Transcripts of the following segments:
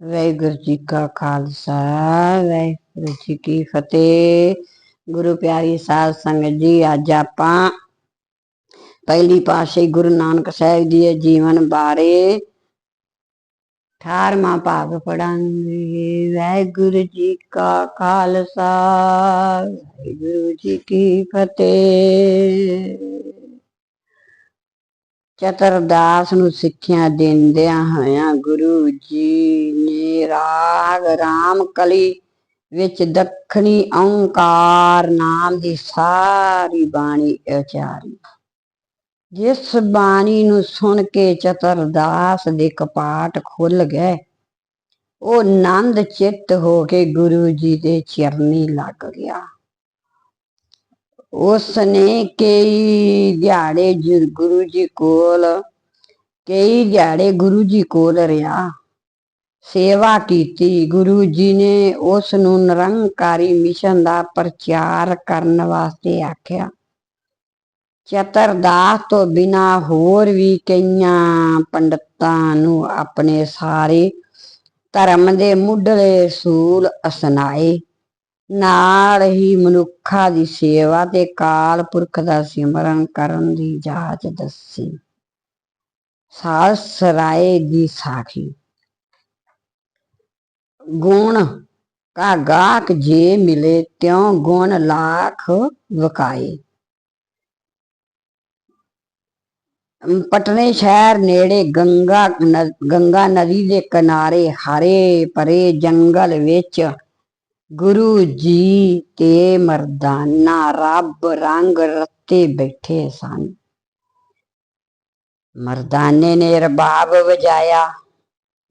ਵਾਹਿਗੁਰੂ ਜੀ ਕਾ ਖਾਲਸਾ, ਵਾਹਿਗੁਰੂ ਜੀ ਕੀ ਫਤਿਹ। ਗੁਰੂ ਪਿਆਰੀ ਸਾਧ ਸੰਗਤ ਜੀ, ਅੱਜ ਆਪਾਂ ਪਹਿਲੀ ਪਾਤਸ਼ਾਹੀ ਗੁਰੂ ਨਾਨਕ ਸਾਹਿਬ ਜੀ ਦੇ ਜੀਵਨ ਬਾਰੇ 18ਵਾਂ ਭਾਗ ਪੜਾਂਗੇ ਵਾਹਿਗੁਰੂ ਜੀ ਕਾ ਖਾਲਸਾ, ਵਾਹਿਗੁਰੂ ਜੀ ਕੀ ਫਤਿਹ। ਚਤਰਦਾਸ ਨੂੰ ਸਿੱਖਿਆ ਦਿੰਦਿਆਂ ਹੋਇਆਂ ਗੁਰੂ ਜੀ ਨੇ ਰਾਗ ਰਾਮ ਕਲੀ ਵਿੱਚ ਦੱਖਣੀ ਓੰਕਾਰ ਨਾਮ ਦੀ ਸਾਰੀ ਬਾਣੀ ਉਚਾਰੀ। ਜਿਸ ਬਾਣੀ ਨੂੰ ਸੁਣ ਕੇ ਚਤਰਦਾਸ ਦੇ ਕਪਾਟ ਖੁੱਲ ਗਏ, ਉਹ ਆਨੰਦ ਚਿੱਤ ਹੋ ਕੇ ਗੁਰੂ ਜੀ ਦੇ ਚਰਨੀ ਲੱਗ ਗਿਆ। ਉਸਨੇ ਕਈ ਦਿਹਾੜੇ ਜੀ, ਗੁਰੂ ਜੀ ਕੋਲ, ਕਈ ਦਿਹਾੜੇ ਗੁਰੂ ਜੀ ਕੋਲ ਰਿਹਾ। ਸੇਵਾ ਕੀਤੀ। ਗੁਰੂ ਜੀ ਨੇ ਉਸ ਨੂੰ ਨਿਰੰਕਾਰੀ ਮਿਸ਼ਨ ਦਾ ਪ੍ਰਚਾਰ ਕਰਨ ਵਾਸਤੇ ਆਖਿਆ। ਚਤਰਦਾਸ ਤੋਂ ਬਿਨਾ ਹੋਰ ਵੀ ਕਈਆਂ ਪੰਡਤਾਂ ਨੂੰ ਆਪਣੇ ਸਾਰੇ ਧਰਮ ਦੇ ਮੁੱਢਲੇ ਸੂਲ ਅਸਨਾਏ। ਨਾਲ ਹੀ ਮਨੁੱਖਾਂ ਦੀ ਸੇਵਾ ਤੇ ਕਾਲ ਪੁਰਖ ਦਾ ਸਿਮਰਨ ਕਰਨ ਦੀ ਜਾਚ ਦੱਸੀ। ਸਾਸ ਰਾਏ ਦੀ ਸਾਖੀ। ਗੁਣ ਕਾ ਗਾਕ ਜੇ ਮਿਲੇ ਤਿਉ ਗੁਣ ਲਾਖ ਵਕਾਏ। ਪਟਨੇ ਸ਼ਹਿਰ ਨੇੜੇ ਗੰਗਾ ਨ- ਗੰਗਾ ਨਦੀ ਦੇ ਕਿਨਾਰੇ ਹਰੇ ਭਰੇ ਜੰਗਲ ਵਿੱਚ ਗੁਰੂ ਜੀ ਤੇ ਮਰਦਾਨਾ ਰੱਬ ਰੰਗ ਰੱਤੇ ਬੈਠੇ ਸਨ। ਮਰਦਾਨੇ ਨੇ ਰਬਾਬ ਵਜਾਇਆ।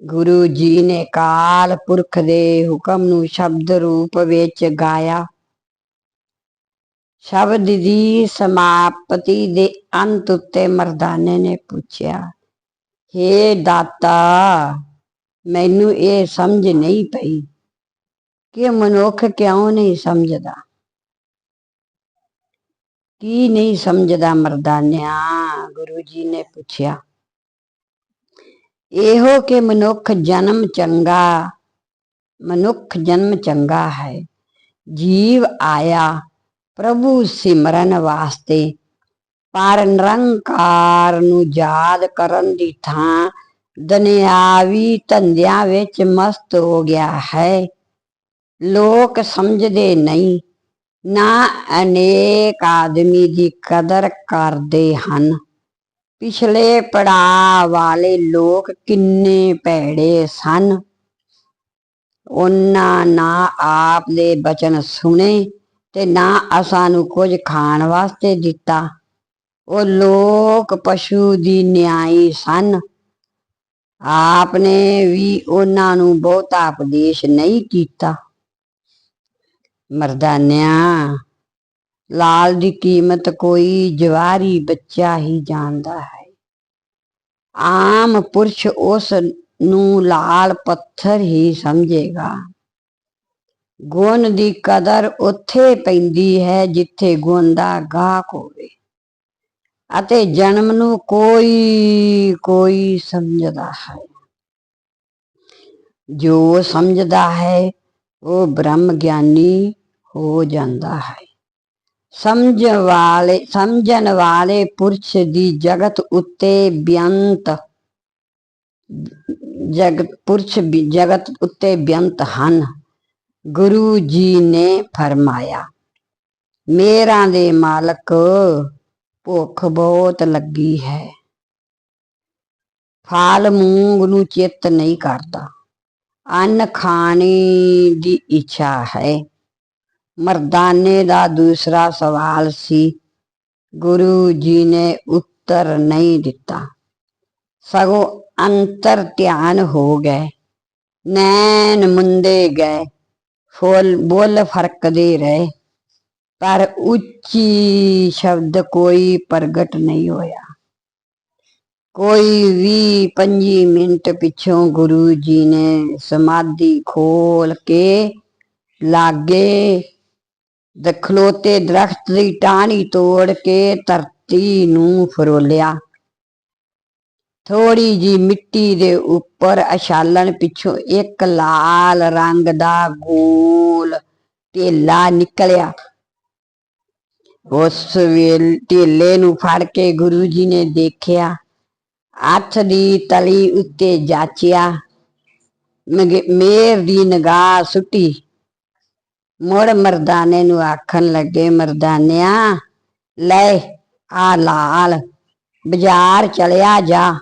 ਗੁਰੂ ਜੀ ਨੇ ਕਾਲ ਪੁਰਖ ਦੇ ਹੁਕਮ ਨੂੰ ਸ਼ਬਦ ਰੂਪ ਵਿੱਚ ਗਾਇਆ। ਸ਼ਬਦ ਦੀ ਸਮਾਪਤੀ ਦੇ ਅੰਤ ਉੱਤੇ ਮਰਦਾਨੇ ਨੇ ਪੁੱਛਿਆ हे ਦਾਤਾ, ਮੈਨੂੰ ਇਹ ਸਮਝ ਨਹੀਂ ਪਈ। ਕਿ ਮਨੁੱਖ ਕਿਉਂ ਨਹੀਂ ਸਮਝਦਾ? ਕੀ ਨਹੀਂ ਸਮਝਦਾ ਮਰਦਾਨਿਆ? ਗੁਰੂ ਜੀ ਨੇ ਪੁੱਛਿਆ। ਇਹੋ ਕਿ ਮਨੁੱਖ ਜਨਮ ਚੰਗਾ, ਮਨੁੱਖ ਜਨਮ ਚੰਗਾ ਹੈ। ਜੀਵ ਆਇਆ ਪ੍ਰਭੂ ਸਿਮਰਨ ਵਾਸਤੇ, ਪਰ ਨਿਰੰਕਾਰ ਨੂੰ ਯਾਦ ਕਰਨ ਦੀ ਥਾਂ ਦੁਨਿਆਵੀ ਧੰਦਿਆਂ ਵਿੱਚ ਮਸਤ ਹੋ ਗਿਆ ਹੈ। ਲੋਕ ਸਮਝਦੇ ਨਹੀਂ। ਨਾ ਅਨੇਕ ਆਦਮੀ ਦੀ ਕਦਰ ਕਰਦੇ ਹਨ। ਪਿਛਲੇ ਪੜਾਅ ਵਾਲੇ ਲੋਕ ਕਿੰਨੇ ਭੈੜੇ ਸਨ। ਉਹਨਾਂ ਨਾ ਆਪ ਦੇ ਬਚਨ ਸੁਣੇ ਤੇ ਨਾ ਅਸਾਂ ਨੂੰ ਕੁਝ ਖਾਣ ਵਾਸਤੇ ਦਿੱਤਾ। ਉਹ ਲੋਕ ਪਸ਼ੂ ਦੀ ਨਿਆਈ ਸਨ। ਆਪ ਨੇ ਵੀ ਉਹਨਾਂ ਨੂੰ ਬਹੁਤਾ ਉਪਦੇਸ਼ ਨਹੀਂ ਕੀਤਾ। ਮਰਦਾਨਿਆ, ਲਾਲ ਦੀ ਕੀਮਤ ਕੋਈ ਜਵਾਰੀ ਬੱਚਾ ਹੀ ਜਾਣਦਾ ਹੈ। ਆਮ ਪੁਰਸ਼ ਉਸ ਨੂੰ ਲਾਲ ਪੱਥਰ ਹੀ ਸਮਝੇਗਾ। ਗੁਣ ਦੀ ਕਦਰ ਉੱਥੇ ਪੈਂਦੀ ਹੈ ਜਿੱਥੇ ਗੁਣ ਦਾ ਗਾਹਕ ਹੋਵੇ ਅਤੇ ਜਨਮ ਨੂੰ ਕੋਈ ਕੋਈ ਸਮਝਦਾ ਹੈ। ਜੋ ਸਮਝਦਾ ਹੈ ਉਹ ਬ੍ਰਹਮ ਗਿਆਨੀ ਹੋ ਜਾਂਦਾ ਹੈ। ਸਮਝ ਵਾਲੇ ਸਮਝਣ ਵਾਲੇ ਪੁਰਸ਼ ਦੀ ਜਗਤ ਉੱਤੇ ਬਿਅੰਤ ਜਗਤ ਪੁਰਸ਼ ਵੀ ਜਗਤ ਉੱਤੇ ਬਿਅੰਤ ਹਨ। ਗੁਰੂ ਜੀ ਨੇ ਫਰਮਾਇਆ, ਮੇਰਾ ਦੇ ਮਾਲਕ ਭੁੱਖ ਬਹੁਤ ਲੱਗੀ ਹੈ। ਫਾਲ ਮੂੰਗ ਨੂੰ ਚਿੱਤ ਨਹੀਂ ਕਰਦਾ। ਅੰਨ ਖਾਣੇ ਦੀ ਇੱਛਾ ਹੈ। ਮਰਦਾਨੇ ਦਾ ਦੂਸਰਾ ਸਵਾਲ ਸੀ। ਗੁਰੂ ਜੀ ਨੇ ਉੱਤਰ ਨਹੀਂ ਦਿੱਤਾ। ਸਗੋਂ ਅੰਤਰ ਧਿਆਨ ਹੋ ਗਏ। ਨੈਣ ਮੁੰਦੇ ਗਏ। ਫੁੱਲ, ਬੁੱਲ ਫਰਕਦੇ ਰਹੇ। ਪਰ ਉੱਚੀ ਸ਼ਬਦ ਕੋਈ ਪ੍ਰਗਟ ਨਹੀਂ ਹੋਇਆ। ਕੋਈ ਵੀ 25 ਮਿੰਟ ਪਿੱਛੋਂ ਗੁਰੂ ਜੀ ਨੇ ਸਮਾਧੀ ਖੋਲ ਕੇ ਲਾਗੇ ਦਖਲੋਤੇ ਦਰਖਤ ਦੀ ਟਾਹਣੀ ਤੋੜ ਕੇ ਧਰਤੀ ਨੂੰ ਫਰੋਲਿਆ। ਥੋੜੀ ਜੀ ਮਿੱਟੀ ਦੇ ਉੱਪਰ ਅਛਾਲਣ ਪਿੱਛੋਂ ਇੱਕ ਲਾਲ ਰੰਗ ਦਾ ਗੋਲ ਢੇਲਾ ਨਿਕਲਿਆ। ਉਸ ਵੇਲ, ਢੇਲੇ ਨੂੰ ਫੜ ਕੇ ਗੁਰੂ ਜੀ ਨੇ ਦੇਖਿਆ। ਹੱਥ ਦੀ ਤਲੀ ਉੱਤੇ ਜਾਚਿਆ। ਮਗੇ- ਮੇਰ ਦੀ ਨਿਗਾਹ ਸੁੱਟੀ। ਮੁੜ ਮਰਦਾਨੇ ਨੂੰ ਆਖਣ ਲੱਗੇ, ਮਰਦਾਨਿਆ, ਲੈ ਆ ਲਾਲ, ਬਾਜ਼ਾਰ ਚਲਿਆ ਜਾ।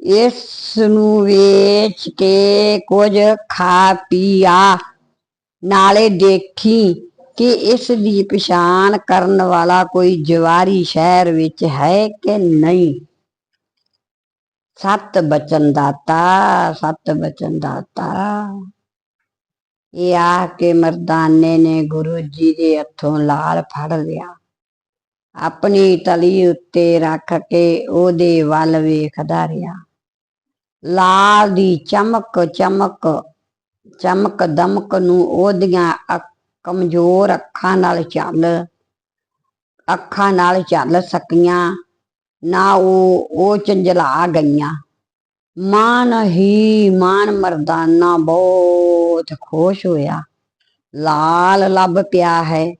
ਇਸ ਨੂੰ ਵੇਚ ਕੇ ਕੁਝ ਖਾ ਪੀ ਆ ਨਾਲੇ ਦੇਖੀ ਕਿ ਇਸ ਦੀ ਪਛਾਣ ਕਰਨ ਵਾਲਾ ਕੋਈ ਜਵਾਰੀ ਸ਼ਹਿਰ ਵਿੱਚ ਹੈ ਕਿ ਨਹੀਂ। ਸਤ ਬਚਨ ਦਾਤਾ, ਸਤ ਬਚਨ ਦਾਤਾ। ਇਹ ਆ ਕੇ ਮਰਦਾਨੇ ਨੇ ਗੁਰੂ ਜੀ ਦੇ ਹੱਥੋਂ ਲਾਲ ਫੜ ਲਿਆ। ਆਪਣੀ ਤਲੀ ਉੱਤੇ ਰੱਖ ਕੇ ਉਹਦੇ ਵੱਲ ਵੇਖਦਾ ਰਿਹਾ। ਲਾਲ ਦੀ ਚਮਕ ਚਮਕ ਚਮਕ ਦਮਕ ਨੂੰ ਉਹਦੀਆਂ ਅੱਖ- ਕਮਜ਼ੋਰ ਅੱਖਾਂ ਨਾਲ ਚੱਲ, ਅੱਖਾਂ ਨਾਲ ਚੱਲ ਸਕੀਆਂ। ਨਾ ਉਹ ਉਹ ਚੰਜਲਾ ਗਈਆਂ। ਮਾਨ ਹੀ ਮਾਨ ਮਰਦਾਨਾ ਬਹੁਤ ਖੁਸ਼ ਹੋਇਆ। ਲਾਲ ਲੱਭ ਪਿਆ ਹੈ।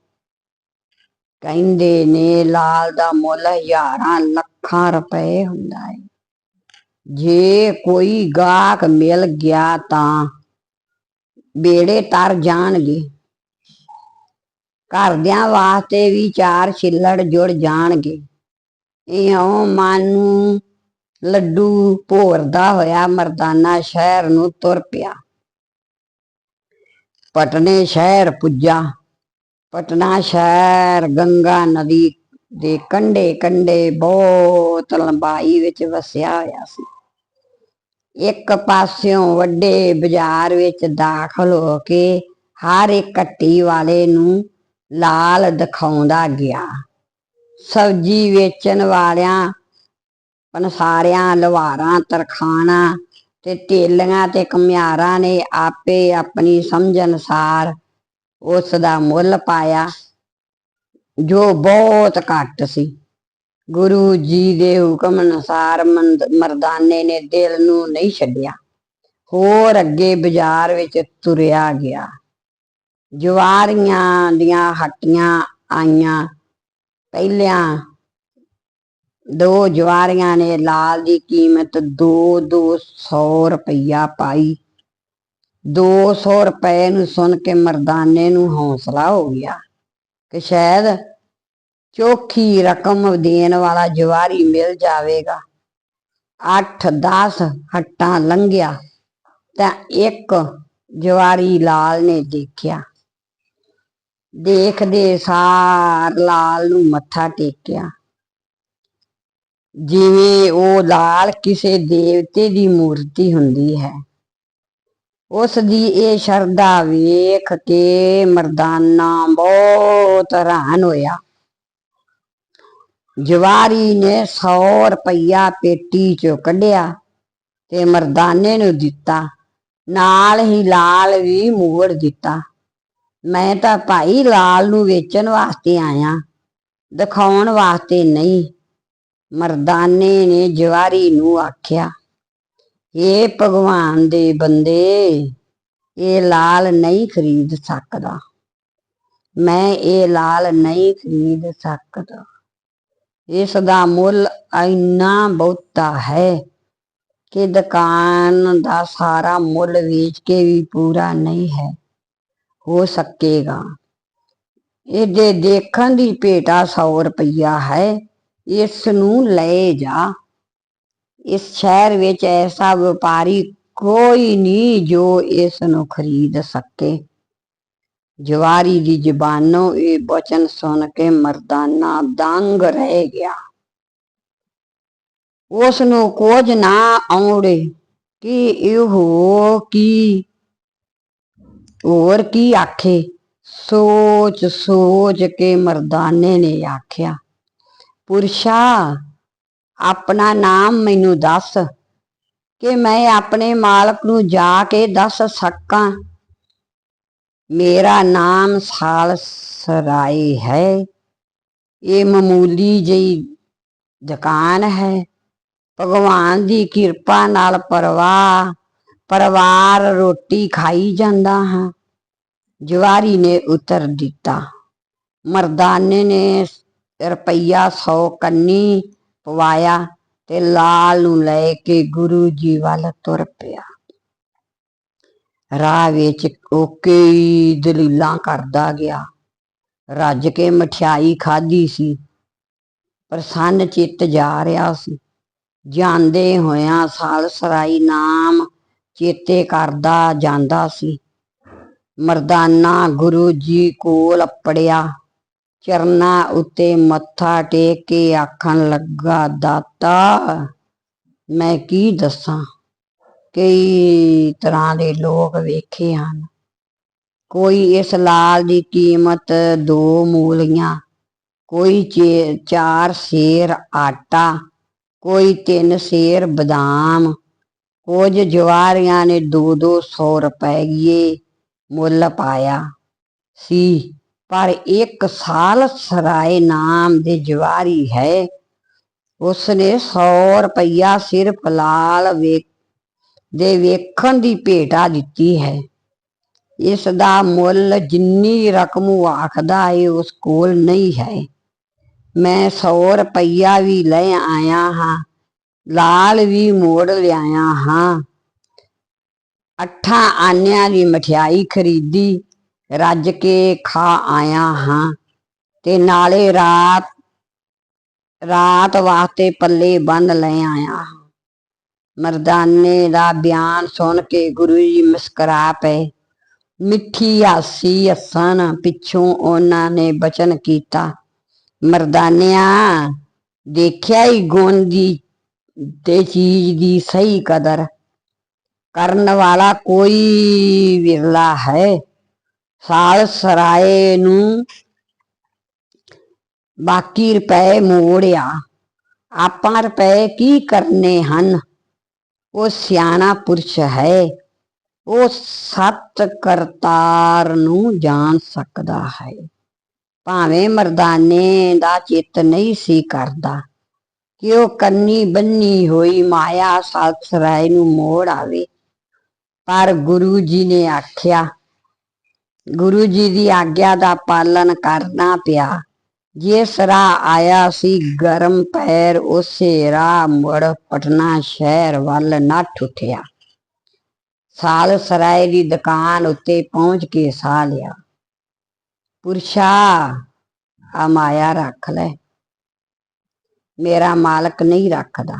ਕਹਿੰਦੇ ਨੇ ਲਾਲ ਦਾ ਮੁੱਲ ਹਜ਼ਾਰਾਂ ਲੱਖਾਂ ਰੁਪਏ ਹੁੰਦਾ ਹੈ। ਜੇ ਕੋਈ ਗਾਹਕ ਮਿਲ ਗਿਆ ਤਾਂ ਬੇੜੇ ਤਰ ਜਾਣਗੇ। ਘਰਦਿਆਂ ਵਾਸਤੇ ਵੀ ਚਾਰ ਛਿੱਲੜ ਜੁੜ ਜਾਣਗੇ। ਇਉਂ ਮਨ ਨੂੰ ਲੱਡੂ ਭੋਰਦਾ ਹੋਇਆ ਮਰਦਾਨਾ ਸ਼ਹਿਰ ਨੂੰ ਤੁਰ ਪਿਆ। ਪਟਨੇ ਸ਼ਹਿਰ ਪੁੱਜਾ। ਪਟਨਾ ਸ਼ਹਿਰ ਗੰਗਾ ਨਦੀ ਦੇ ਕੰਢੇ ਕੰਢੇ ਬਹੁਤ ਲੰਬਾਈ ਵਿੱਚ ਵਸਿਆ ਹੋਇਆ ਸੀ। ਇੱਕ ਪਾਸਿਓਂ ਵੱਡੇ ਬਾਜ਼ਾਰ ਵਿੱਚ ਦਾਖਲ ਹੋ ਕੇ ਹਰ ਇੱਕ ਕੱਟੀ ਵਾਲੇ ਨੂੰ ਲਾਲ ਦਿਖਾਉਂਦਾ ਗਿਆ। ਸਬਜ਼ੀ ਵੇਚਣ ਵਾਲਿਆਂ ਪਨਸਾਰਿਆਂ ਲਵਾਰਾਂ ਤਰਖਾਣਾ ਤੇ ਤੇਲੀਆਂ ਤੇ ਕਮਿਆਰਾਂ ਨੇ ਆਪੇ ਆਪਣੀ ਸਮਝ ਅਨਸਾਰ ਉਸ ਦਾ ਮੁੱਲ ਪਾਇਆ, ਜੋ ਬਹੁਤ ਘੱਟ ਸੀ। ਗੁਰੂ ਜੀ ਦੇ ਹੁਕਮ ਅਨੁਸਾਰ ਮੰਦ- ਮਰਦਾਨੇ ਨੇ ਦਿਲ ਨੂੰ ਨਹੀਂ ਛੱਡਿਆ, ਹੋਰ ਅੱਗੇ ਬਾਜ਼ਾਰ ਵਿੱਚ ਤੁਰਿਆ ਗਿਆ। ਜਵਾਰੀਆਂ ਦੀਆਂ ਹੱਟੀਆਂ ਆਈਆਂ, ਪਹਿਲਿਆਂ ਦੋ ਜਵਾਰੀਆਂ ਨੇ ਲਾਲ ਦੀ ਕੀਮਤ 2-200 ਰੁਪਈਆ ਪਾਈ। 200 ਰੁਪਏ ਨੂੰ ਸੁਣ ਕੇ ਮਰਦਾਨੇ ਨੂੰ ਹੌਸਲਾ ਹੋ ਗਿਆ ਕਿ ਸ਼ਾਇਦ ਚੋਖੀ ਰਕਮ ਦੇਣ ਵਾਲਾ ਜਵਾਰੀ ਮਿਲ ਜਾਵੇਗਾ। 8-10 ਹੱਟਾਂ ਲੰਘਿਆ ਤਾਂ ਇੱਕ ਜਵਾਰੀ ਲਾਲ ਨੇ ਦੇਖਿਆ। ਦੇਖਦੇ ਸਾਰ ਲਾਲ ਨੂੰ ਮੱਥਾ ਟੇਕਿਆ। ਜਿਵੇਂ ਉਹ ਲਾਲ ਕਿਸੇ ਦੇਵਤੇ ਦੀ ਮੂਰਤੀ ਹੁੰਦੀ ਹੈ। ਉਸ ਦੀ ਇਹ ਸ਼ਰਧਾ ਵੇਖ ਕੇ ਮਰਦਾਨਾ ਬਹੁਤ ਹੈਰਾਨ ਹੋਇਆ। ਜਵਾਰੀ ਨੇ 100 ਰੁਪਈਆ ਪੇਟੀ ਚੋਂ ਕੱਢਿਆ ਤੇ ਮਰਦਾਨੇ ਨੂੰ ਦਿੱਤਾ। ਨਾਲ ਹੀ ਲਾਲ ਵੀ ਮੋੜ ਦਿੱਤਾ। ਮੈਂ ਤਾਂ ਭਾਈ ਲਾਲ ਨੂੰ ਵੇਚਣ ਵਾਸਤੇ ਆਇਆ। ਦਿਖਾਉਣ ਵਾਸਤੇ ਨਹੀਂ। ਮਰਦਾਨੇ ਨੇ ਜਵਾਰੀ ਨੂੰ ਆਖਿਆ, ਇਹ ਭਗਵਾਨ ਦੇ ਬੰਦੇ, ਇਹ ਲਾਲ ਨਹੀਂ ਖਰੀਦ ਸਕਦਾ। ਮੈਂ ਇਹ ਲਾਲ ਨਹੀਂ ਖਰੀਦ ਸਕਦਾ। ਇਸ ਦਾ ਮੁੱਲ ਇੰਨਾ ਬਹੁਤਾ ਹੈ ਕਿ ਦੁਕਾਨ ਦਾ ਸਾਰਾ ਮੁੱਲ ਵੇਚ ਕੇ ਵੀ ਪੂਰਾ ਨਹੀਂ ਹੈ। ਹੋ ਸਕੇਗਾ। ਇਹਦੇ ਦੇਖਣ ਦੀ ਭੇਟਾ 100 ਰੁਪਈਆ ਹੈ। ਇਸ ਨੂੰ ਲੈ ਜਾ। ਇਸ ਸ਼ਹਿਰ ਵਿੱਚ ਐਸਾ ਵਪਾਰੀ ਕੋਈ ਨਹੀਂ ਜੋ ਇਸ ਨੂੰ ਖਰੀਦ ਸਕੇ। ਜਵਾਰੀ ਦੀ ਜ਼ਬਾਨੋਂ ਇਹ ਬਚਨ ਸੁਣ ਕੇ ਮਰਦਾਨਾ ਦੰਗ ਰਹਿ ਗਿਆ। ਉਸ ਨੂੰ ਕੁਝ ਨਾ ਆਉੜੇ ਕਿ ਇਹੋ ਕੀ, ਹੋਰ ਕੀ ਆਖੇ। ਸੋਚ ਸੋਚ ਕੇ ਮਰਦਾਨੇ ਨੇ ਆਖਿਆ ਪੁਰਸ਼ਾ, ਆਪਣਾ ਨਾਮ ਮੈਨੂੰ ਦੱਸ ਕਿ ਮੈਂ ਆਪਣੇ ਮਾਲਕ ਨੂੰ ਜਾ ਕੇ ਦੱਸ ਸਕਾਂ। ਮੇਰਾ ਨਾਮ ਸਾਲ ਹੈ। ਇਹ ਮਾਮੂਲੀ ਜਿਹੀ ਦੁਕਾਨ ਹੈ। ਭਗਵਾਨ ਦੀ ਕਿਰਪਾ ਨਾਲ ਪਰਵਾਹ, ਪਰਿਵਾਰ ਰੋਟੀ ਖਾਈ ਜਾਂਦਾ ਹਾਂ। ਜਵਾਰੀ ਨੇ ਉਤਰ ਦਿੱਤਾ। ਮਰਦਾਨੇ ਨੇ ਰੁਪਈਆ 100 ਕੰਨੀ ਪਵਾਇਆ ਤੇ ਲਾਲ ਨੂੰ ਲੈ ਕੇ ਗੁਰੂ ਜੀ ਵੱਲ ਤੁਰ ਪਿਆ। ਰਾਹ ਵਿੱਚ ਉਹ ਕਈ ਦਲੀਲਾਂ ਕਰਦਾ ਗਿਆ। ਰੱਜ ਕੇ ਮਠਿਆਈ ਖਾਧੀ ਸੀ ਪ੍ਰਸੰਨ ਚਿੱਤ ਜਾ ਰਿਹਾ ਸੀ। ਜਾਂਦੇ ਹੋਇਆਂ ਸਾਲਸਰਾਈ ਨਾਮ ਚੇਤੇ ਕਰਦਾ ਜਾਂਦਾ ਸੀ। ਮਰਦਾਨਾ ਗੁਰੂ ਜੀ ਕੋਲ ਅਪੜਿਆ। ਚਰਨਾਂ ਉੱਤੇ ਮੱਥਾ ਟੇਕ ਕੇ ਆਖਣ ਲੱਗਾ, ਦਾਤਾ, ਮੈਂ ਕੀ ਦੱਸਾਂ? ਕਈ ਤਰ੍ਹਾਂ ਦੇ ਲੋਕ ਵੇਖੇ ਹਨ। ਕੋਈ ਇਸ ਲਾਲ ਦੀ ਕੀਮਤ ਦੋ ਮੂਲੀਆਂ, ਕੋਈ ਚੇ- ਚਾਰ ਸੇਰ ਆਟਾ, ਕੋਈ ਤਿੰਨ ਸੇਰ ਬਦਾਮ, ਕੁਝ ਜਵਾਰੀਆਂ ਨੇ ਦੋ ਦੋ ਸੌ ਰੁਪਏ ਮੁੱਲ ਪਾਇਆ ਸੀ। ਪਰ ਇੱਕ ਸਾਲ ਸਰਾਏ ਨਾਮ ਦੇ ਜਵਾਰੀ ਹੈ। ਉਸਨੇ 100 ਰੁਪਇਆ ਸਿਰਫ ਲਾਲ ਵੇਖ ਦੇ ਵੇਖਣ ਦੀ ਭੇਟਾ ਦਿੱਤੀ ਹੈ। ਇਸ ਦਾ ਮੁੱਲ ਜਿੰਨੀ ਰਕਮ ਉਹ ਆਖਦਾ ਹੈ ਉਸ ਕੋਲ ਨਹੀਂ ਹੈ। ਮੈਂ 100 ਰੁਪਇਆ ਵੀ ਲੈ ਆਇਆ ਹਾਂ, ਲਾਲ ਵੀ ਮੋੜ ਲਿਆਇਆ ਹਾਂ। ਅੱਠਾਂ ਆਨਿਆਂ ਦੀ ਮਠਿਆਈ ਖਰੀਦੀ। ਰੱਜ ਕੇ ਖਾ ਆਇਆ ਹਾਂ। ਤੇ ਨਾਲੇ ਰਾਤ ਰਾਤ ਵਾਸਤੇ ਪੱਲੇ ਬੰਨ ਲੈ ਆਇਆ ਹਾਂ। ਮਰਦਾਨੇ ਦਾ ਬਿਆਨ ਸੁਣ ਕੇ ਗੁਰੂ ਜੀ ਮੁਸਕਰਾ ਪਏ। ਮਿੱਠੀ ਹਾਸੀ ਹੱਸਣ ਪਿੱਛੋਂ ਉਹਨਾਂ ਨੇ ਬਚਨ ਕੀਤਾ। ਮਰਦਾਨਿਆ, ਦੇਖਿਆ ਹੀ ਗੁਣ ਦੀ, ਤੇ ਚੀਜ਼ ਦੀ ਸਹੀ ਕਦਰ। ਕਰਨ ਵਾਲਾ ਕੋਈ ਵਿਰਲਾ ਹੈ। ਸਾਲ ਸਰਾਏ ਨੂੰ ਬਾਕੀ ਰੁਪਏ ਮੋੜਿਆ। ਆਪਾਂ ਰੁਪਏ ਕੀ ਕਰਨੇ ਹਨ? ਉਹ ਸਿਆਣਾ ਪੁਰਸ਼ ਹੈ। ਉਹ ਸਤ ਕਰਤਾਰ ਨੂੰ ਜਾਣ ਸਕਦਾ ਹੈ। ਭਾਵੇਂ ਮਰਦਾਨੇ ਦਾ ਚਿੱਤ ਨਹੀਂ ਸੀ ਕਰਦਾ। ਕਿ ਉਹ ਕੰਨੀ ਬੰਨੀ ਹੋਈ ਮਾਇਆ ਸਤਸਰਾਏ ਨੂੰ ਮੋੜ ਆਵੇ? ਪਰ ਗੁਰੂ ਜੀ ਨੇ ਆਖਿਆ ਗੁਰੂ ਜੀ ਦੀ ਆਗਿਆ ਦਾ ਪਾਲਨ ਕਰਨਾ ਪਿਆ। ਜਿਸ ਰਾਹ ਆਇਆ ਸੀ ਗਰਮ ਪੈਰ, ਉਸੇ ਰਾਹ ਮੁੜ ਪਟਨਾ ਸ਼ਹਿਰ ਵੱਲ ਨੱਠ ਉੱਠਿਆ। ਸਾਲ ਸਰਾਏ ਦੀ ਦੁਕਾਨ ਉੱਤੇ ਪਹੁੰਚ ਕੇ ਸਾਹ ਲਿਆ। ਪੁਰਸ਼ਾ, ਆ ਮਾਇਆ ਰੱਖ ਲੈ। ਮੇਰਾ ਮਾਲਕ ਨਹੀਂ ਰੱਖਦਾ।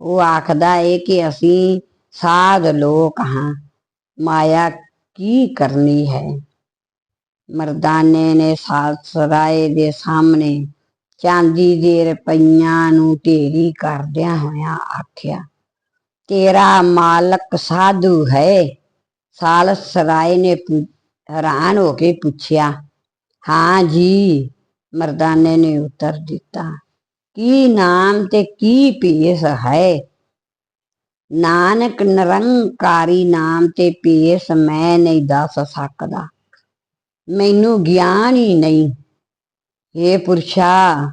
ਉਹ ਆਖਦਾ ਏ ਕਿ ਅਸੀਂ ਸਾਧ ਲੋਕ ਹਾਂ। ਮਾਇਆ ਕੀ ਕਰਨੀ ਹੈ? ਮਰਦਾਨੇ ਨੇ ਸਾਲਸਰਾਏ ਦੇ ਸਾਹਮਣੇ ਚਾਂਦੀ ਦੇ ਰੁਪਈਆਂ ਨੂੰ ਢੇਰੀ ਕਰਦਿਆਂ ਹੋਇਆਂ ਆਖਿਆ, ਤੇਰਾ ਮਾਲਕ ਸਾਧੂ ਹੈ। ਸਾਲਸਰਾਏ ਨੇ ਹੈਰਾਨ ਹੋ ਕੇ ਪੁੱਛਿਆ, ਹਾਂ ਜੀ। ਮਰਦਾਨੇ ਨੇ ਉੱਤਰ ਦਿੱਤਾ, ਕੀ ਨਾਮ ਤੇ ਕੀ ਭੇਸ ਹੈ? ਨਾਨਕ ਨਿਰੰਕਾਰੀ ਨਾਮ ਤੇ ਭੇਸ ਮੈਂ ਨਹੀਂ ਦੱਸ ਸਕਦਾ। ਮੈਨੂੰ ਗਿਆਨ ਹੀ ਨਹੀਂ। ਇਹ ਪੁਰਸ਼ਾ,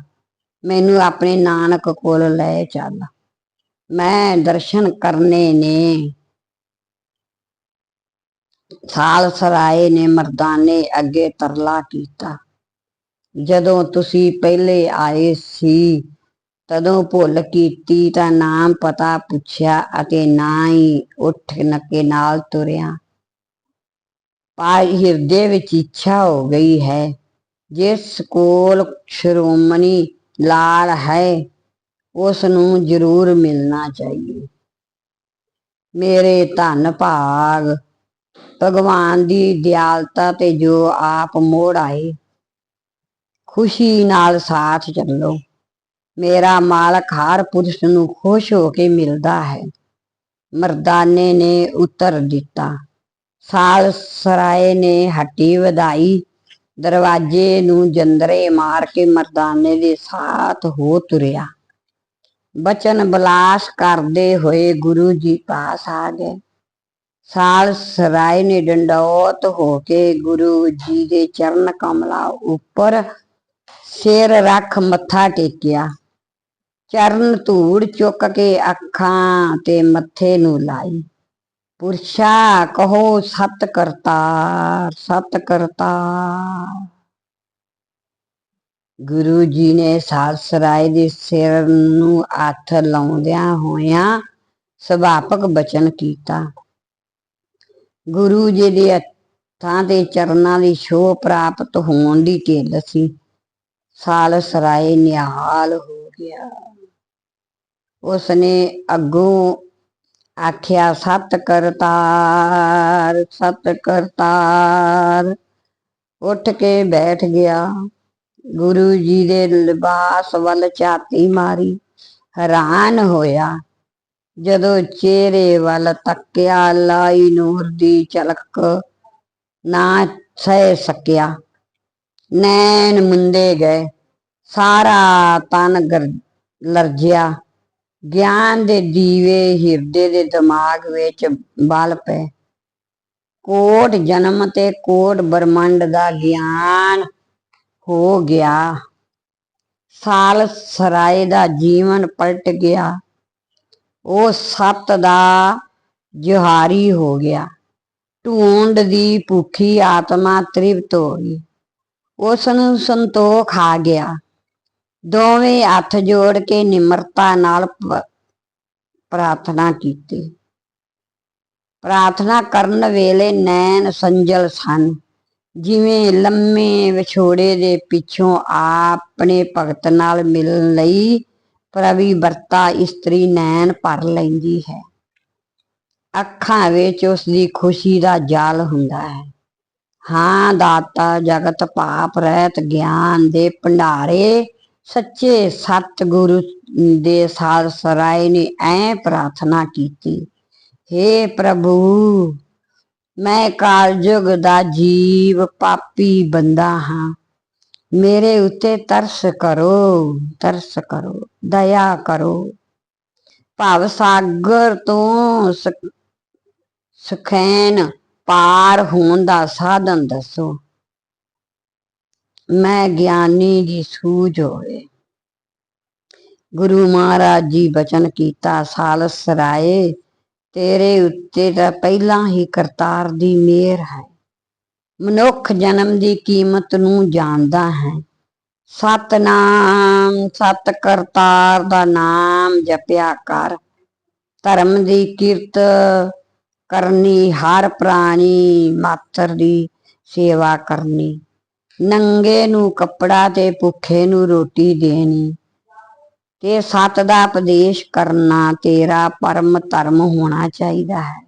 ਮੈਨੂੰ ਆਪਣੇ ਨਾਨਕ ਕੋਲ ਲੈ ਚੱਲ। ਮੈਂ ਦਰਸ਼ਨ ਕਰਨੇ ਨੇ। ਸਾਲ ਸਰਾਏ ਨੇ ਮਰਦਾਨੇ ਅੱਗੇ ਤਰਲਾ ਕੀਤਾ। ਜਦੋਂ ਤੁਸੀਂ ਪਹਿਲੇ ਆਏ ਸੀ ਤਦੋਂ ਭੁੱਲ ਕੀਤੀ ਤਾਂ ਨਾਮ ਪਤਾ ਪੁੱਛਿਆ ਅਤੇ ਨਾ ਹੀ ਉੱਠ ਨਕੇ ਨਾਲ ਤੁਰਿਆ। ਪਰ ਹਿਰਦੇ ਵਿੱਚ ਇੱਛਾ ਹੋ ਗਈ ਹੈ। ਜਿਸ ਕੋਲ ਸ਼੍ਰੋਮਣੀ ਲਾਲ ਹੈ, ਉਸ ਨੂੰ ਜ਼ਰੂਰ ਮਿਲਣਾ ਚਾਹੀਏ। ਮੇਰੇ ਧੰਨ ਭਾਗ, ਭਗਵਾਨ ਦੀ ਦਿਆਲਤਾ ਤੇ ਜੋ ਆਪ ਮੋੜ ਆਏ, ਖੁਸ਼ੀ ਨਾਲ ਸਾਥ ਚੱਲੋ। ਮੇਰਾ ਮਾਲਕ ਹਰ ਪੁਰਸ਼ ਨੂੰ ਖੁਸ਼ ਹੋ ਕੇ ਮਿਲਦਾ ਹੈ। ਮਰਦਾਨੇ ਨੇ ਉੱਤਰ ਦਿੱਤਾ। ਸਾਲ ਸਰਾਏ ਨੇ ਹੱਟੀ ਵਧਾਈ। ਦਰਵਾਜ਼ੇ ਨੂੰ ਜੰਦਰੇ ਮਾਰ ਕੇ ਮਰਦਾਨੇ ਦੇ ਸਾਥ ਹੋ ਤੁਰਿਆ। ਬਚਨ ਬਲਾਸ ਕਰਦੇ ਹੋਏ ਗੁਰੂ ਜੀ ਪਾਸ ਆ ਗਏ। ਸਾਲ ਸਰਾਏ ਨੇ ਡੰਡੋਤ ਹੋ ਕੇ ਗੁਰੂ ਜੀ ਦੇ ਚਰਨ ਕਮਲਾ ਉੱਪਰ ਸਿਰ ਰੱਖ ਮੱਥਾ ਟੇਕਿਆ। ਚਰਨ ਧੂੜ ਚੁੱਕ ਕੇ ਅੱਖਾਂ ਤੇ ਮੱਥੇ ਨੂੰ ਲਾਈ। ਪੁਰਸ਼ਾ ਕਹੋ, ਸਤ ਕਰਤਾਰ ਸਤ ਕਰਤਾਰ। ਗੁਰੂ ਜੀ ਨੇ ਸਾਲਸਰਾਏ ਦੇ ਸਿਰ ਨੂੰ ਹੱਥ ਲਾਉਂਦਿਆਂ ਹੋਇਆਂ ਸੁਭਾਪਕ ਬਚਨ ਕੀਤਾ। ਗੁਰੂ ਜੀ ਦੇ ਹੱਥਾਂ ਤੇ ਚਰਨਾਂ ਦੀ ਛੋਹ ਪ੍ਰਾਪਤ ਹੋਣ ਦੀ ਢਿੱਲ ਸੀ। ਸਾਲਸਰਾਏ ਨਿਹਾਲ ਹੋ ਗਿਆ। ਉਸਨੇ ਅੱਗੋਂ ਆਖਿਆ ਸਤ ਕਰਤਾਰ ਸਤ ਕਰਤਾਰ ਉੱਠ ਕੇ ਬੈਠ ਗਿਆ। ਗੁਰੂ ਜੀ ਦੇ ਲਿਬਾਸ ਵੱਲ ਝਾਤੀ ਮਾਰੀ। ਹੈਰਾਨ ਹੋਇਆ। ਜਦੋਂ ਚਿਹਰੇ ਵੱਲ ਤੱਕਿਆ, ਲਾਈ ਨੂਰ ਦੀ ਝਲਕ ਨਾ ਸਹਿ ਸਕਿਆ। ਨੈਣ ਮੁੰਦੇ ਗਏ। ਸਾਰਾ ਤਨ ਗਰ- ਲਰਜਿਆ। ਗਿਆਨ ਦੇ ਦੀਵੇ ਹਿਰਦੇ ਦੇ ਦਿਮਾਗ ਵਿੱਚ ਬਲ ਪਏ। ਕੋਟ ਜਨਮ ਤੇ ਕੋਟ ਬ੍ਰਹਮੰਡ ਦਾ ਗਿਆਨ ਹੋ ਗਿਆ। ਸਾਲ ਸਰਾਏ ਦਾ ਜੀਵਨ ਪਲਟ ਗਿਆ। ਉਹ ਸੱਤ ਦਾ ਜੁਹਾਰੀ ਹੋ ਗਿਆ। ਢੂੰਡ ਦੀ ਭੁੱਖੀ ਆਤਮਾ ਤ੍ਰਿਪਤ ਹੋ ਗਈ। ਉਸ ਨੂੰ ਸੰਤੋਖ ਆ ਗਿਆ। ਦੋਵੇਂ ਹੱਥ ਜੋੜ ਕੇ ਨਿਮਰਤਾ ਨਾਲ ਪ੍ਰਾਰਥਨਾ ਕੀਤੀ। ਪ੍ਰਾਰਥਨਾ ਕਰਨ ਵੇਲੇ ਨੈਣ ਸੰਜਲ ਸਨ। ਜਿਵੇਂ ਲੰਮੇ ਵਿਛੋੜੇ ਦੇ ਪਿੱਛੋਂ ਆਪਣੇ ਭਗਤ ਨਾਲ ਮਿਲਣ ਲਈ ਪ੍ਰਵੀ ਵਰਤਾ ਇਸਤਰੀ ਨੈਣ ਭਰ ਲੈਂਦੀ ਹੈ। ਅੱਖਾਂ ਵਿੱਚ ਉਸ ਦੀ ਖੁਸ਼ੀ ਦਾ ਜਾਲ ਹੁੰਦਾ ਹੈ। ਹਾਂ, ਦਾਤਾ, ਜਗਤ, ਪਾਪ, ਰਹਿਤ, ਗਿਆਨ ਦੇ ਭੰਡਾਰੇ ਸੱਚੇ ਸਤਿਗੁਰੂ ਦੇ ਸਾਲ ਸਰਾਏ ਨੇ ਐ ਪ੍ਰਾਰਥਨਾ ਕੀਤੀ। हे ਪ੍ਰਭੂ, ਮੈਂ ਕਾਲਯੁਗ ਦਾ ਜੀਵ ਪਾਪੀ ਬੰਦਾ ਹਾਂ। ਮੇਰੇ ਉੱਤੇ ਤਰਸ ਕਰੋ ਤਰਸ ਕਰੋ, ਦਇਆ ਕਰੋ। ਭਾਵ ਸਾਗਰ ਤੋਂ ਸ- ਸੁਖੈਨ ਪਾਰ ਹੋਣ ਦਾ ਸਾਧਨ ਦੱਸੋ। ਮੈਂ ਗਿਆਨੀ ਦੀ ਸੂਝ ਹੋਵੇ। ਗੁਰੂ ਮਹਾਰਾਜ ਜੀ ਬਚਨ ਕੀਤਾ, ਸਾਲਸ ਰਾਏ, ਤੇਰੇ ਉੱਤੇ ਤਾਂ ਪਹਿਲਾਂ ਹੀ ਕਰਤਾਰ ਦੀ ਮਿਹਰ ਹੈ। ਮਨੁੱਖ ਜਨਮ ਦੀ ਕੀਮਤ ਨੂੰ ਜਾਣਦਾ ਹੈ। ਸਤਨਾਮ, ਸਤ ਕਰਤਾਰ ਦਾ ਨਾਮ ਜਪਿਆ ਕਰ। ਧਰਮ ਦੀ ਕਿਰਤ ਕਰਨੀ, ਹਰ ਪ੍ਰਾਣੀ ਮਾਤਰ ਦੀ ਸੇਵਾ ਕਰਨੀ। ਨੰਗੇ ਨੂੰ ਕੱਪੜਾ ਤੇ ਭੁੱਖੇ ਨੂੰ ਰੋਟੀ ਦੇਣੀ। ਤੇ ਸਤ ਦਾ ਉਪਦੇਸ਼ ਕਰਨਾ, ਤੇਰਾ ਪਰਮ ਧਰਮ ਹੋਣਾ ਚਾਹੀਦਾ ਹੈ।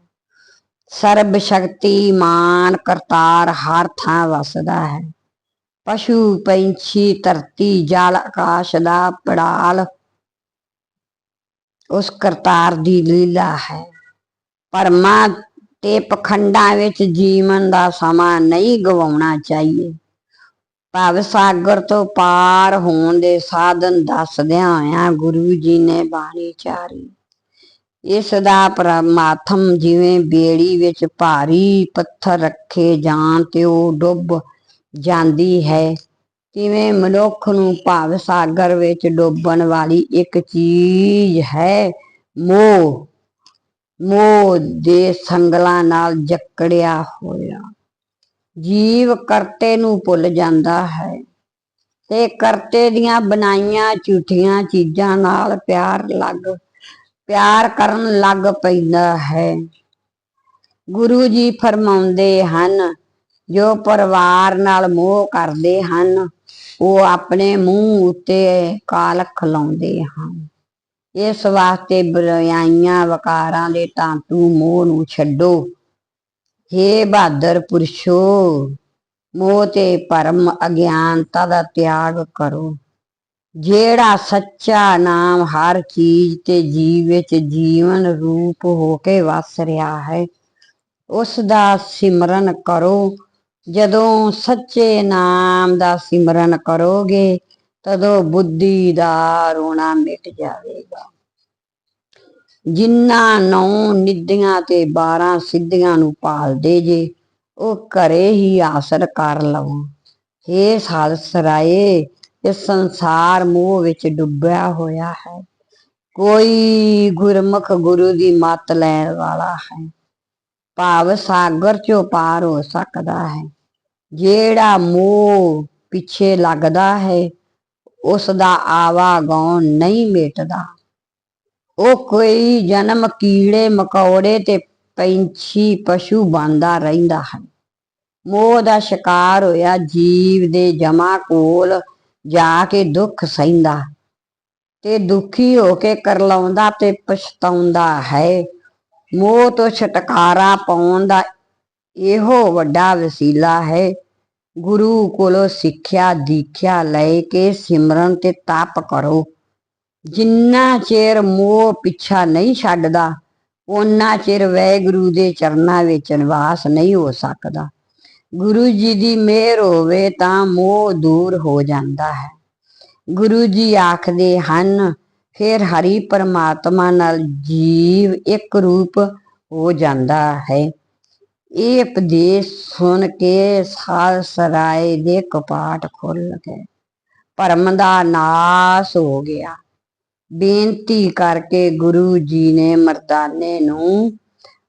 ਸਰਬ ਸ਼ਕਤੀਮਾਨ ਕਰਤਾਰ ਹਰ ਥਾਂ ਵਸਦਾ ਹੈ। ਪਸ਼ੂ, ਪੰਛੀ, ਧਰਤੀ, ਜਲ, ਆਕਾਸ਼ ਦਾ ਪੜਾਲ, ਉਸ ਕਰਤਾਰ ਦੀ ਲੀਲਾ ਹੈ। ਪਰਮਾ ਤੇ ਪਖੰਡਾਂ ਵਿੱਚ ਜੀਵਨ ਦਾ ਸਮਾਂ ਨਹੀਂ ਗਵਾਉਣਾ ਚਾਹੀਏ। ਭਵ ਸਾਗਰ ਤੋਂ ਪਾਰ ਹੋਣ ਦੇ ਸਾਧਨ ਦੱਸਦਿਆਂ ਹੋਇਆਂ ਗੁਰੂ ਜੀ ਨੇ ਬਾਣੀ ਚਾਰੀ। ਇਸ ਦਾ ਪ੍ਰਮਾਥਮ ਜਿਵੇਂ ਬੇੜੀ ਵਿੱਚ ਭਾਰੀ ਪੱਥਰ ਰੱਖੇ ਜਾਣ ਤੇ ਉਹ ਡੁੱਬ ਜਾਂਦੀ ਹੈ, ਤਿਵੇਂ ਮਨੁੱਖ ਨੂੰ ਭਾਵ ਸਾਗਰ ਵਿੱਚ ਡੋਬਣ ਵਾਲੀ ਇੱਕ ਚੀਜ਼ ਹੈ, ਮੋਹ। ਮੋਹ ਦੇ ਸੰਗਲਾਂ ਨਾਲ ਜਕੜਿਆ ਹੋਇਆ। ਜੀਵ ਕਰਤੇ ਨੂੰ ਭੁੱਲ ਜਾਂਦਾ ਹੈ। ਤੇ ਕਰਤੇ ਦੀਆਂ ਬਣਾਈਆਂ ਝੂਠੀਆਂ ਚੀਜ਼ਾਂ ਨਾਲ ਪਿਆਰ ਲੱਗ, ਪਿਆਰ ਕਰਨ ਲੱਗ ਪੈਂਦਾ ਹੈ। ਗੁਰੂ ਜੀ ਫਰਮਾਉਂਦੇ ਹਨ, ਜੋ ਪਰਿਵਾਰ ਨਾਲ ਮੋਹ ਕਰਦੇ ਹਨ, ਉਹ ਆਪਣੇ ਮੂੰਹ ਉੱਤੇ ਕਾਲ ਖਲਾਉਂਦੇ ਹਨ। ਇਸ ਵਾਸਤੇ ਬੁਰਾਈਆਂ, ਵਕਾਰਾਂ ਦੇ ਤਾਂਤੂ ਮੋਹ ਨੂੰ ਛੱਡੋ। ਹੇ ਬਹਾਦਰ ਪੁਰਸ਼ੋ, ਮੋਹ ਤੇ ਪਰਮ ਅਗਿਆਨਤਾ ਦਾ ਤਿਆਗ ਕਰੋ। ਜਿਹੜਾ ਸੱਚਾ ਨਾਮ ਹਰ ਚੀਜ਼ ਤੇ ਜੀਵ ਵਿੱਚ ਜੀਵਨ ਰੂਪ ਹੋ ਕੇ ਵਸ ਰਿਹਾ ਹੈ, ਉਸ ਦਾ ਸਿਮਰਨ ਕਰੋ। ਜਦੋਂ ਸੱਚੇ ਨਾਮ ਦਾ ਸਿਮਰਨ ਕਰੋਗੇ, ਤਦੋਂ ਬੁੱਧੀ ਦਾ ਰੋਣਾ ਮਿਟ ਜਾਵੇਗਾ। ਜਿਨ੍ਹਾਂ ਨੌ ਨਿੱਧੀਆਂ ਤੇ 12 ਸਿੱਧੀਆਂ ਨੂੰ ਪਾਲਦੇ ਜੇ, ਉਹ ਘਰੇ ਹੀ ਆਸਰ ਕਰ ਲਵੋ। ਹੇ ਸਾਲਸਰਾਏ ਇਹ ਸੰਸਾਰ ਮੋਹ ਵਿੱਚ ਡੁੱਬਿਆ ਹੋਇਆ ਹੈ। ਕੋਈ ਗੁਰਮੁਖ ਗੁਰੂ ਦੀ ਮੱਤ ਲੈਣ ਵਾਲਾ ਹੈ। ਭਾਵ ਸਾਗਰ ਚੋਂ ਪਾਰ ਹੋ ਸਕਦਾ ਹੈ। ਜਿਹੜਾ ਮੋਹ ਪਿੱਛੇ ਲੱਗਦਾ ਹੈ, ਉਸ ਦਾ ਆਵਾਗੌਣ ਨਹੀਂ ਮਿਟਦਾ। ਉਹ ਕੋਈ ਜਨਮ ਕੀੜੇ, ਮਕੌੜੇ ਤੇ ਪੰਛੀ, ਪਸ਼ੂ ਬਣਦਾ ਰਹਿੰਦਾ ਹੈ। ਮੋਹ ਦਾ ਸ਼ਿਕਾਰ ਹੋਇਆ, ਜੀਵ ਦੇ ਜਮਾ ਕੋਲ ਜਾ ਕੇ ਦੁੱਖ ਸਹਿੰਦਾ ਤੇ ਦੁਖੀ ਹੋ ਕੇ ਕਰਲਾਉਂਦਾ ਤੇ ਪਛਤਾਉਂਦਾ ਹੈ। ਮੋਹ ਤੋਂ ਛਟਕਾਰਾ ਪਾਉਣ ਦਾ ਇਹੋ ਵੱਡਾ ਵਸੀਲਾ ਹੈ। ਗੁਰੂ ਕੋਲੋਂ ਸਿੱਖਿਆ, ਦੀਖਿਆ ਲੈ ਕੇ ਸਿਮਰਨ ਤੇ ਤਪ ਕਰੋ। ਜਿੰਨਾ ਚਿਰ ਮੋਹ ਪਿੱਛਾ ਨਹੀਂ ਛੱਡਦਾ ਉਹਨਾਂ ਚਿਰ ਵੈਗੁਰੂ ਦੇ ਚਰਨਾਂ ਵਿੱਚ ਨਿਵਾਸ ਨਹੀਂ ਹੋ ਸਕਦਾ। ਗੁਰੂ ਜੀ ਦੀ ਮਿਹਰ ਹੋਵੇ ਤਾਂ ਮੋਹ ਦੂਰ ਹੋ ਜਾਂਦਾ ਹੈ। ਗੁਰੂ ਜੀ ਆਖਦੇ ਹਨ, ਫਿਰ ਹਰੀ ਪਰਮਾਤਮਾ ਨਾਲ ਜੀਵ ਇੱਕ ਰੂਪ ਹੋ ਜਾਂਦਾ ਹੈ। ਇਹ ਉਪਦੇਸ਼ ਸੁਣ ਕੇ ਸਾਲ ਸਰਾਏ ਦੇ ਕਪਾਟ ਖੁੱਲ ਗਏ। ਭਰਮ ਦਾ ਨਾਸ ਹੋ ਗਿਆ। ਬੇਨਤੀ ਕਰਕੇ ਗੁਰੂ ਜੀ ਨੇ ਮਰਦਾਨੇ ਨੂੰ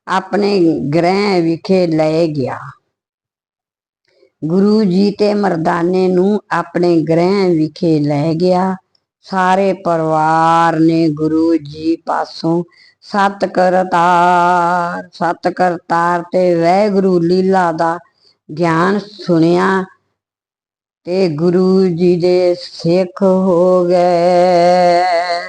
ਆਪਣੇ ਗ੍ਰਹਿ ਵਿਖੇ ਲੈ ਗਿਆ। ਗੁਰੂ ਜੀ ਤੇ ਮਰਦਾਨੇ ਨੂੰ ਆਪਣੇ ਗ੍ਰਹਿ ਵਿਖੇ ਲੈ ਗਿਆ। ਸਾਰੇ ਪਰਿਵਾਰ ਨੇ ਗੁਰੂ ਜੀ ਪਾਸੋਂ ਸਤ ਕਰਤਾਰ ਸਤ ਕਰਤਾਰ ਤੇ ਵੈਗੁਰੂ ਲੀਲਾ ਦਾ ਗਿਆਨ ਸੁਣਿਆ ਤੇ ਗੁਰੂ ਜੀ ਦੇ ਸਿੱਖ ਹੋ ਗਏ।